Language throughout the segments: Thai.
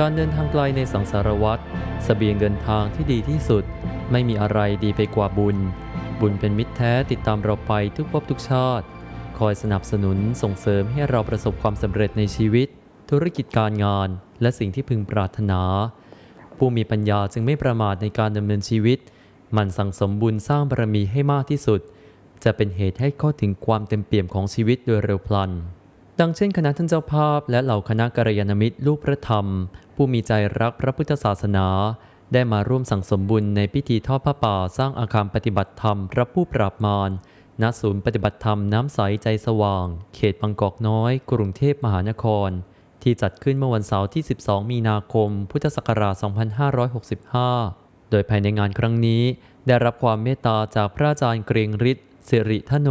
การเดินทางไกลในสังสารวัตรเสบียงเดินทางที่ดีที่สุด ไม่มีอะไรดีไปกว่าบุญ บุญเป็นมิตรแท้ติดตามเราไปทุกภพทุกชาติ คอยสนับสนุนส่งเสริมให้เราประสบความสำเร็จในชีวิต ธุรกิจการงาน และสิ่งที่พึงปรารถนา ผู้มีปัญญาจึงไม่ประมาทในการดำเนินชีวิต มันสั่งสมบุญสร้างบารมีให้มากที่สุด จะเป็นเหตุให้เข้าถึงความเต็มเปี่ยมของชีวิตโดยเร็วพลัน ดังเช่นคณะท่านเจ้าภาพ และเหล่าคณะกัลยาณมิตรลูกพระธรรม ผู้มีใจรักพระพุทธศาสนา ได้มาร่วมสั่งสมบุญในพิธีทอดผ้าป่าสร้างอาคารปฏิบัติธรรม พระผู้ปราบมารณศูนย์ปฏิบัติธรรมน้ำใสใจสว่าง เขตบางกอกน้อย กรุงเทพมหานคร ที่จัดขึ้นเมื่อวันเสาร์ที่ 12 มีนาคม พุทธศักราช 2565 โดยภายในงานครั้งนี้ ได้รับความเมตตาจากพระอาจารย์เกรียงฤทธิ์ สิริทโน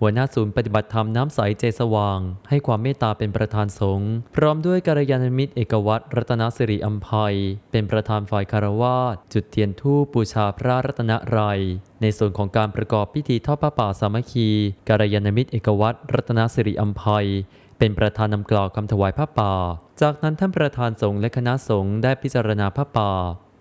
หัวหน้าศูนย์ปฏิบัติธรรมน้ำใสใจสว่าง ให้ความเมตตาเป็นประธานสงฆ์พร้อมด้วยกัลยาณมิตรเอกวัตรรัตนสิริอัมภัย เป็นประธานฝ่ายคารวาสจุดเทียนธูปบูชาพระรัตนไรยในส่วนของการประกอบพิธีทอดพระป่าสามัคคีกัลยาณมิตรเอกวัตรรัตนสิริอัมภัยเป็นประธานนำกล่าวคำถวายผ้าป่า จากนั้นท่านประธานสงฆ์และคณะสงฆ์ได้พิจารณาผ้าป่า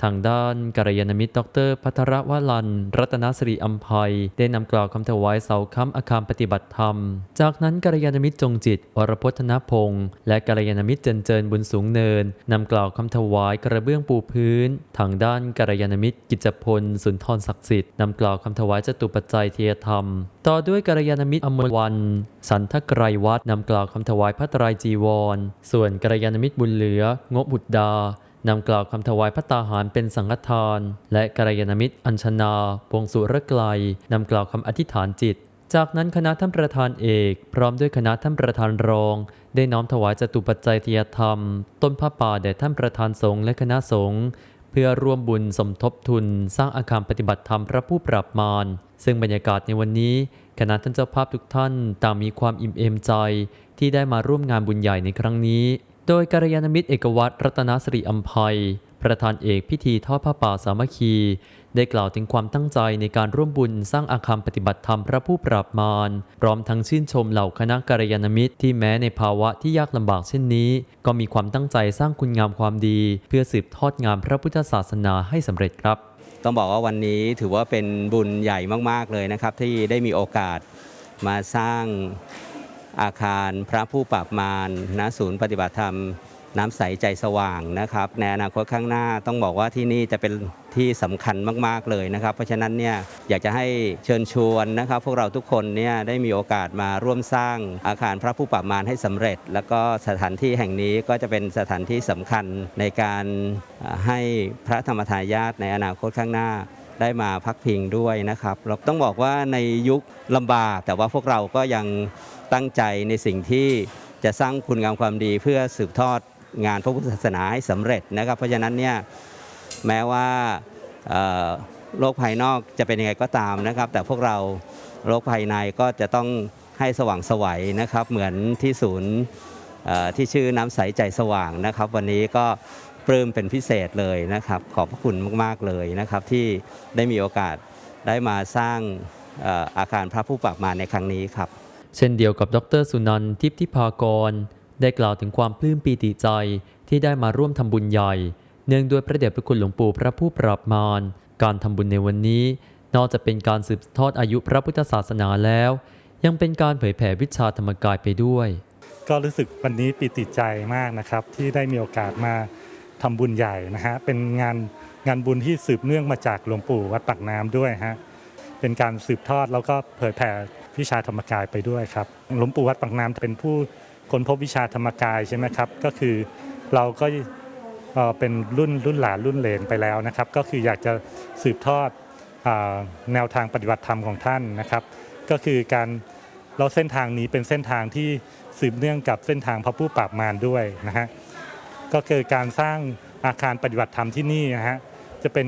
ทางด้านกัลยาณมิตรดร พัทรวลัน รัตนสิริอัมภัย ได้นำกล่าวคำถวายเสาค้ำอาคารปฏิบัติธรรม จากนั้นกัลยาณมิตรจงจิตวรพจนพงศ์และกัลยาณมิตรเจนเจิญบุญสูงเนินนำกล่าวคำถวายกระเบื้องปูพื้น ทางด้านกัลยาณมิตรกิจพลสุนทรศักดิ์สิทธิ์นำกล่าวคำถวายจตุปัจจัยเทียธรรม ต่อด้วยกัลยาณมิตรอมรวัน สันทไกรวัฒน์นำกล่าวคำถวายพระตรายจีวร ส่วนกัลยาณมิตรบุญเหลืองบบุตรดา นำกล่าวคำถวายพระตาหารเป็นสังฆทาน และกัลยาณมิตร อัญชนาพงสุรไกลนำกล่าวคำอธิษฐานจิต จากนั้นคณะท่านประธานเอกพร้อมด้วยคณะท่านประธานรอง ได้น้อมถวายจตุปัจจัยทยธรรม ต้นผ้าป่าแด่ท่านประธานสงฆ์และคณะสงฆ์เพื่อร่วมบุญสมทบทุน สร้างอาคารปฏิบัติธรรมพระผู้ปราบมารซึ่งบรรยากาศในวันนี้ คณะท่านเจ้าภาพทุกท่านต่างมีความอิ่มเอมใจ ที่ได้มาร่วมงานบุญใหญ่ในครั้งนี้ โดยกัลยาณมิตรเอกวัตรรัตนสิริอัมภัย ประธานเอกพิธีทอดผ้าป่าสามัคคี ได้กล่าวถึงความตั้งใจในการร่วมบุญสร้างอาคารปฏิบัติธรรมพระผู้ปราบมารพร้อมทั้งชื่นชมเหล่าคณะกัลยาณมิตรที่แม้ในภาวะที่ยากลำบากเช่นนี้ ก็มีความตั้งใจสร้างคุณงามความดี เพื่อสืบทอดงานพระพุทธศาสนาให้สำเร็จครับ ต้องบอกว่าวันนี้ถือว่าเป็นบุญใหญ่มากๆเลยนะครับที่ได้มีโอกาสมาสร้าง อาคารพระผู้ปราบมารณศูนย์ปฏิบัติธรรมน้ำใสใจสว่างนะครับ ในอนาคตข้างหน้าต้องบอกว่าที่นี่จะเป็นที่สำคัญมากๆเลยนะครับ เพราะฉะนั้นเนี่ยอยากจะให้เชิญชวนนะครับ พวกเราทุกคนเนี่ยได้มีโอกาสมาร่วมสร้างอาคารพระผู้ปราบมารให้สำเร็จ แล้วก็สถานที่แห่งนี้ก็จะเป็นสถานที่สำคัญในการให้พระธรรมทายาทในอนาคตข้างหน้าได้มาพักพิงด้วยนะครับ เราต้องบอกว่าในยุคลำบากแต่ว่าพวกเราก็ยัง ตั้งใจในสิ่งที่จะสร้างคุณงามความดีเพื่อสืบทอดงานพระพุทธศาสนาให้สำเร็จนะครับ เพราะฉะนั้นเนี่ยแม้ว่าโลกภายนอกจะเป็นยังไงก็ตามนะครับ แต่พวกเราโลกภายในก็จะต้องให้สว่างไสวัยนะครับ เหมือนที่ศูนย์ที่ชื่อน้ำใสใจสว่างนะครับ วันนี้ก็ปลื้มเป็นพิเศษเลยนะครับ ขอบพระคุณมาก ๆ เลยนะครับ ที่ได้มีโอกาสได้มาสร้างอาคารพระผู้ปาบมาในครั้งนี้ครับ เช่นเดียวกับดรสุนันทิพทิพากร ได้กล่าวถึงความปลื้มปีติใจที่ได้มาร่วมทำบุญใหญ่ เนื่องด้วยพระเดชพระคุณหลวงปู่พระผู้ปราบมาร การทำบุญในวันนี้ นอกจากเป็นการสืบทอดอายุพระพุทธศาสนาแล้ว ยังเป็นการเผยแผ่วิชาธรรมกายไปด้วย ก็รู้สึกวันนี้ปีติใจมากนะครับ ที่ได้มีโอกาสมาทำบุญใหญ่นะฮะเป็นงานงานบุญที่สืบเนื่องมาจากหลวงปู่วัดปากน้ำด้วยฮะเป็นการสืบทอดแล้วก็เผยแผ่ วิชาธรรมกายไปด้วยครับหลวงปู่วัดปากน้ำเป็นผู้ค้นพบวิชาธรรมกายใช่ไหมครับ ก็คือเราก็เป็นรุ่นรุ่นหลานรุ่นเหลนไปแล้วนะครับ ก็คืออยากจะสืบทอดอแนวทางปฏิบัติธรรมของท่านนะครับ ก็คือการเราเส้นทางนี้เป็นเส้นทางที่สืบเนื่องกับเส้นทางพระผู้ปราบมารด้วยนะฮะก็คือการสร้างอาคารปฏิบัติธรรมที่นี่นะฮะจะเป็น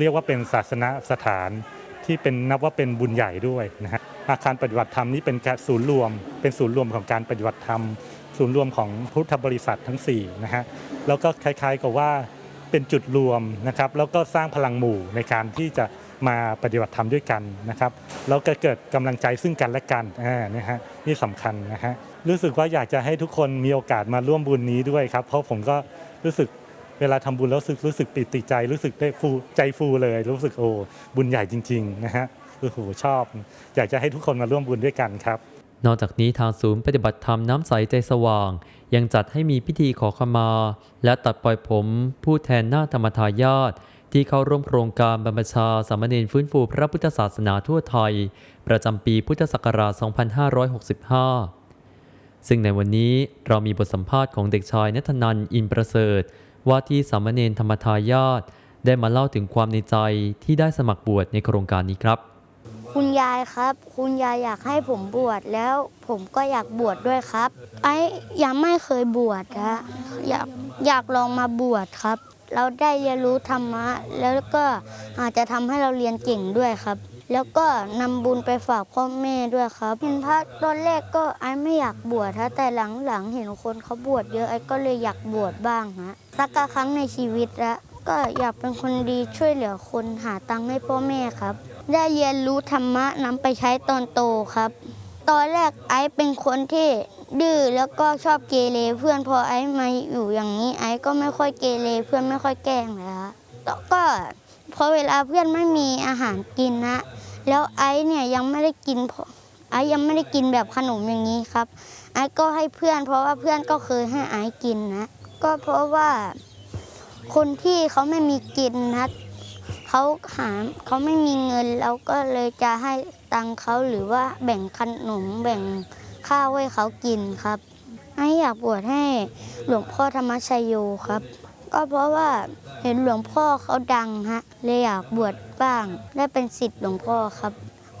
เรียกว่าเป็นศาสนสถานที่เป็นนับว่าเป็นบุญใหญ่ด้วยนะฮะ อาคารปฏิบัติธรรมนี้เป็นศูนย์รวม เป็นศูนย์รวมของการปฏิบัติธรรม ศูนย์รวมของพุทธบริษัททั้ง4นะฮะแล้วก็คล้ายๆกับว่าเป็นจุดรวมนะครับแล้วก็สร้างพลังหมู่ในการที่จะมาปฏิบัติธรรมด้วยกันนะครับแล้วก็เกิดกำลังใจซึ่งกันและกันอ่านะฮะนี่สำคัญนะฮะรู้สึกว่าอยากจะให้ทุกคนมีโอกาสมาร่วมบุญนี้ด้วยครับ เพราะผมก็รู้สึกเวลาทำบุญแล้วรู้สึกรู้สึกปิติใจ รู้สึกได้ฟูใจฟูเลย รู้สึกโอ้บุญใหญ่จริง ๆ นะฮะ โอ้โหชอบ อยากจะให้ทุกคนมาร่วมบุญด้วยกันครับ นอกจากนี้ทางศูนย์ปฏิบัติธรรมน้ำใสใจสว่าง ยังจัดให้มีพิธีขอขมา และตัดปล่อยผม ผู้แทนหน้าธรรมทายาทที่เข้าร่วมโครงการบรรพชาสามเณรฟื้นฟูพระพุทธศาสนาทั่วไทย ประจำปีพุทธศักราช 2565 ซึ่งในวันนี้เรามีบทสัมภาษณ์ของเด็กชายนัทนันอินประเสริฐ ว่าที่สามเณรธรรมทายาทได้มาเล่าถึงความในใจที่ได้สมัครบวชในโครงการนี้ครับ คุณยายครับ คุณยายอยากให้ผมบวชแล้วผมก็อยากบวชด้วยครับ ไอ้ยังไม่เคยบวชฮะอยากอยากลองมาบวชครับ เราได้เรียนรู้ธรรมะ แล้วก็อาจจะทำให้เราเรียนเก่งด้วยครับ แล้วก็นำบุญไปฝากพ่อแม่ด้วยครับเห็นพระตอนแรกก็ไอ้ไม่อยากบวชฮะแต่หลังๆ เห็นคนเขาบวชเยอะไอ้ก็เลยอยากบวชบ้างฮะสักครั้งในชีวิตละก็อยากเป็นคนดีช่วยเหลือคนหาตังค์ให้พ่อแม่ครับ ได้เรียนรู้ธรรมะนำไปใช้ตอนโตครับ ตอนแรกไอซ์เป็นคนที่ดื้อแล้วก็ชอบเกเรเพื่อนพอไอซ์มาอยู่อย่างนี้ไอซ์ก็ไม่ค่อยเกเรเพื่อนไม่ค่อยแกล้งเลยฮะแต่ก็พอเวลาเพื่อนไม่มีอาหารกินนะ แล้วไอซ์เนี่ยยังไม่ได้กินไอซ์ยังไม่ได้กินแบบขนมอย่างนี้ครับ ไอซ์ก็ให้เพื่อนเพราะว่าเพื่อนก็เคยให้ไอซ์กินนะ ก็เพราะว่าคนที่เขาไม่มีกินนะ เขาหาเขาไม่มีเงินเราก็เลยจะให้ตังค์เขาหรือว่าแบ่งขนมแบ่งข้าวให้เขากินครับไออยากบวชให้หลวงพ่อธรรมชโยครับ ก็เพราะว่าเห็นหลวงพ่อเขาดังฮะเลยอยากบวชบ้างได้เป็นศิษย์หลวงพ่อครับ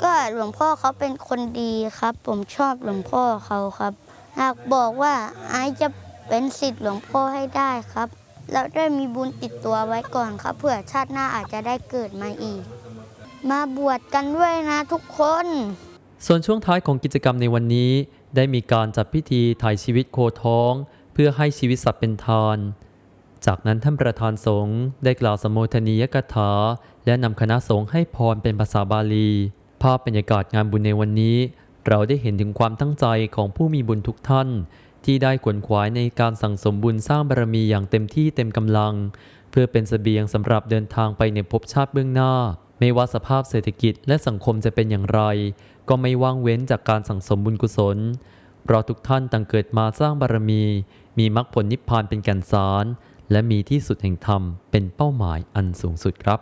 ก็หลวงพ่อเขาเป็นคนดีครับ ผมชอบหลวงพ่อเขาครับหากบอกว่าไอจะเป็นศิษย์หลวงพ่อให้ได้ครับ เราได้มีบุญติดตัวไว้ก่อนครับเผื่อชาติหน้าอาจจะได้เกิดมาอีก มาบวชกันด้วยนะทุกคน ส่วนช่วงท้ายของกิจกรรมในวันนี้ ได้มีการจัดพิธีถ่ายชีวิตโคท้อง เพื่อให้ชีวิตสัตว์เป็นทาน จากนั้นท่านประธานสงฆ์ได้กล่าวสมโภชนียกถา และนำคณะสงฆ์ให้พรเป็นภาษาบาลี ภาพบรรยากาศงานบุญในวันนี้ เราได้เห็นถึงความตั้งใจของผู้มีบุญทุกท่าน ที่ได้ขวนขวายในการสั่งสมบุญสร้างบารมีอย่างเต็มที่เต็มกำลัง เพื่อเป็นเสบียงสำหรับเดินทางไปในภพชาติเบื้องหน้า ไม่ว่าสภาพเศรษฐกิจและสังคมจะเป็นอย่างไร ก็ไม่ว่างเว้นจากการสั่งสมบุญกุศล เพราะทุกท่านต่างเกิดมาสร้างบารมี มีมรรคผลนิพพานเป็นแก่นสาร และมีที่สุดแห่งธรรมเป็นเป้าหมายอันสูงสุดครับ